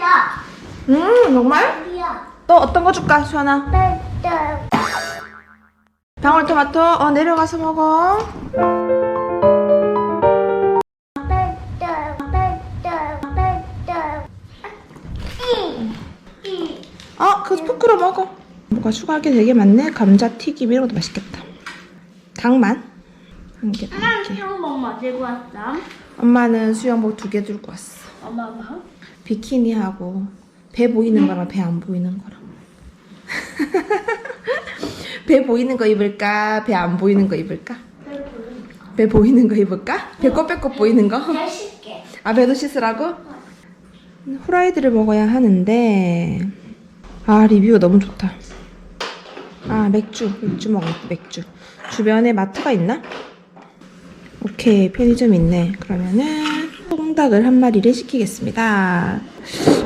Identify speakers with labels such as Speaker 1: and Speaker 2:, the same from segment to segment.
Speaker 1: 야,
Speaker 2: 음 정말?
Speaker 1: 야,
Speaker 2: 또 어떤 거 줄까 수연아?
Speaker 1: 뺄때
Speaker 2: 방울토마토. 어 내려가서 먹어.
Speaker 1: 뺄때 뺄때 뺄때
Speaker 2: 이어그 스포크로 먹어. 뭐가 추가할 게 되게 많네. 감자 튀김 이런 것도 맛있겠다. 닭만. 한 개
Speaker 1: 하나는
Speaker 2: 이렇게.
Speaker 1: 수영복 뭐 들고 왔어?
Speaker 2: 엄마는 수영복 두 개 들고 왔어.
Speaker 1: 엄마 봐.
Speaker 2: 비키니하고 배 보이는 거랑 배 안 보이는 거랑. 배 보이는 거 입을까? 배 안 보이는 거 입을까? 배 보이는 거 입을까? 배꼽 배꼽 보이는 거. 아 배도 씻으라고? 후라이드를 먹어야 하는데 아 리뷰가 너무 좋다. 아 맥주. 맥주 먹어 맥주. 주변에 마트가 있나? 오케이 편의점 있네. 그러면은 통닭을 한 마리를 시키겠습니다.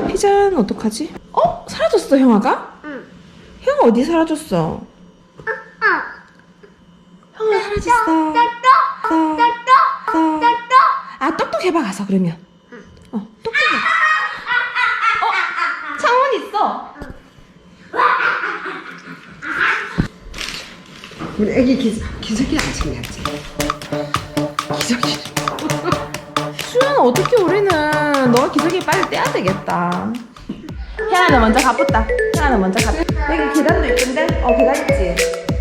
Speaker 2: 피자는 어떡하지? 어? 사라졌어 형아가?
Speaker 1: 응.
Speaker 2: 형아 어디 사라졌어?
Speaker 1: 아,
Speaker 2: 형아 사라졌어.
Speaker 1: 떡,
Speaker 2: 떡.
Speaker 1: 떡.
Speaker 2: 아 떡떡 해봐 가서 그러면. 어 떡떡 해봐. 어 창문 있어.
Speaker 3: 우리 애기 기, 기저귀 안 챙겼지?
Speaker 2: 어떻게 우리는 너가 기저귀 빨리 떼야 되겠다. 혜아는 먼저 가붙다. 혜아는 먼저 가 여기 계단도 있던데? 어 계단 있지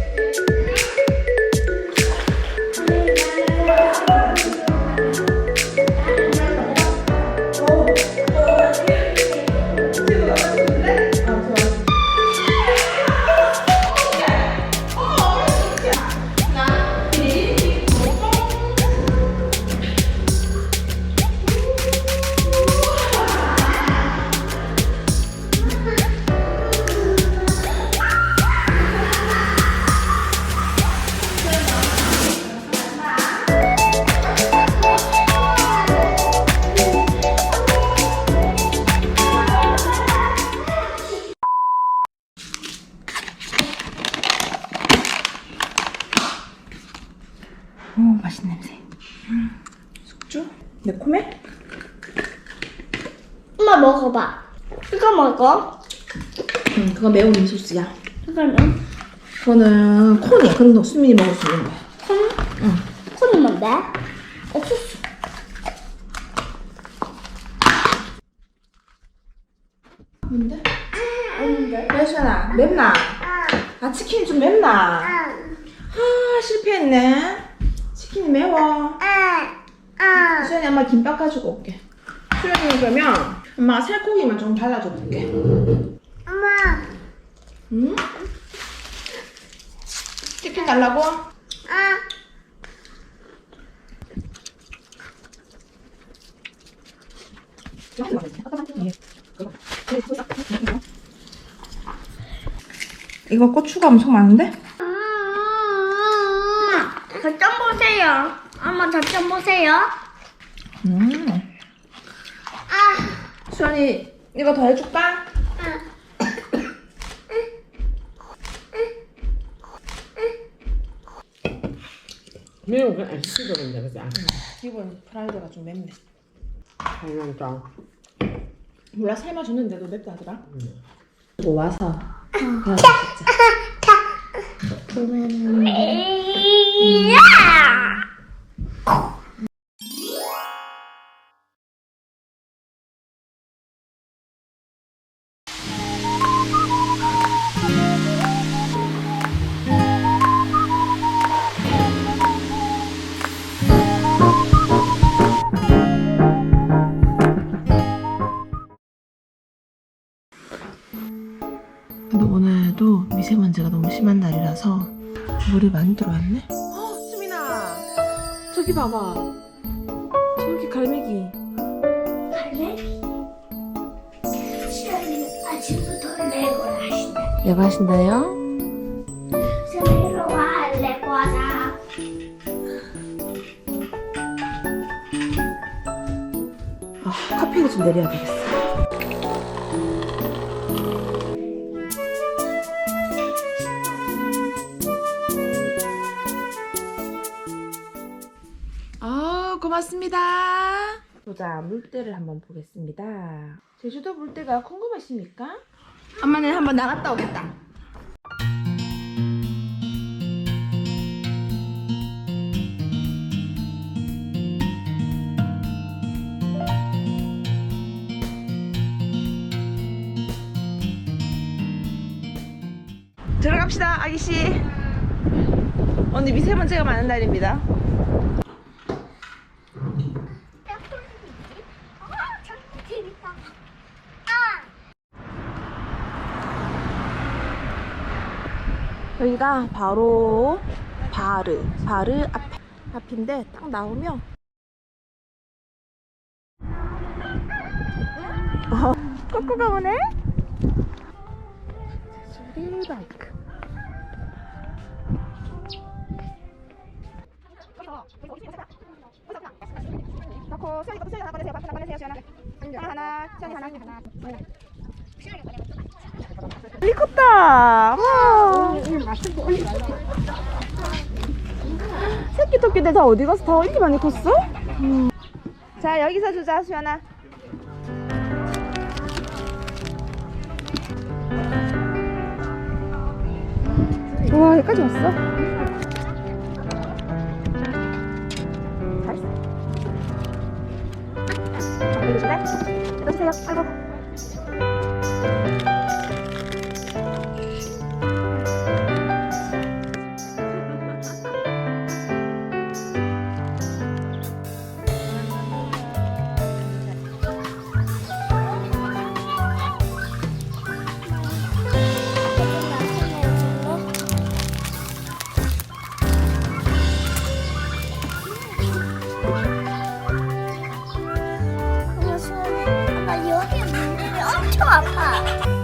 Speaker 2: 오 맛있는 냄새 음, 숙주? 매콤해?
Speaker 1: 엄마 먹어봐. 이거 먹어.
Speaker 2: 응 그거 매운 미소스야
Speaker 1: 이거는
Speaker 2: 그거는 콘이야 거 수민이 먹을 수 있는 거야
Speaker 1: 콩.
Speaker 2: 응
Speaker 1: 콩이 뭔데? 옥수수.
Speaker 2: 뭔데?
Speaker 1: 뭔데?
Speaker 2: 레션아 맵나? 아 치킨 좀 맵나? 아 실패했네 치킨이 매워 수연이 엄마 김밥 가지고 올게 수연이는 그러면 엄마가 살코기만 좀 발라줘 볼게
Speaker 1: 엄마.
Speaker 2: 응? 치킨 달라고?
Speaker 1: 아.
Speaker 2: 이거 고추가 엄청 많은데?
Speaker 1: 엄마, 저점 보세요. 엄마 저점 보세요.
Speaker 2: 음.
Speaker 1: 아,
Speaker 2: 수연이 이거 더 해줄까?
Speaker 3: 매운 건안 씹어본다 그지?
Speaker 2: 기본 프라이드가 좀 맵네
Speaker 3: 장난감
Speaker 2: 몰라 삶아줬는데도 맵다더라 이거 와서 그냥 근데 날이라서 물이 많이 들어왔네. 어, 수민아, 저기 봐봐. 저기 갈매기.
Speaker 1: 갈매기. 시연이 아침부터 레고를 하신다.
Speaker 2: 내가 하신다요?
Speaker 1: 스미로 와, 레고 하자.
Speaker 2: 아, 카페인을 좀 내려야 되겠어. 아, 고맙습니다. 보자 물때를 한번 보겠습니다. 제주도 물때가 궁금하십니까? 엄마는 한번 나갔다 오겠다. 들어갑시다, 아기씨. 오늘 미세먼지가 많은 날입니다.
Speaker 1: 아, 참 재밌다. 아,
Speaker 2: 여기가 바로 바르, 바르 앞, 앞인데 딱 나오면 어, 꼬꼬가 오네? 제주리바이크 넣고 수현이 것도 수현이 하나 꺼내세요. 하나 꺼내세요. 수현아. 하나 수현이 하나. 하나. 컸다. 와. 새끼 토끼들 다 어디 가서 다 이렇게 많이 컸어? 음. 자 여기서 주자 수연아. 와 여기까지 왔어. 잘했어. 자, 올려줄래? 뜯어주세요. 아이고.
Speaker 1: 엄청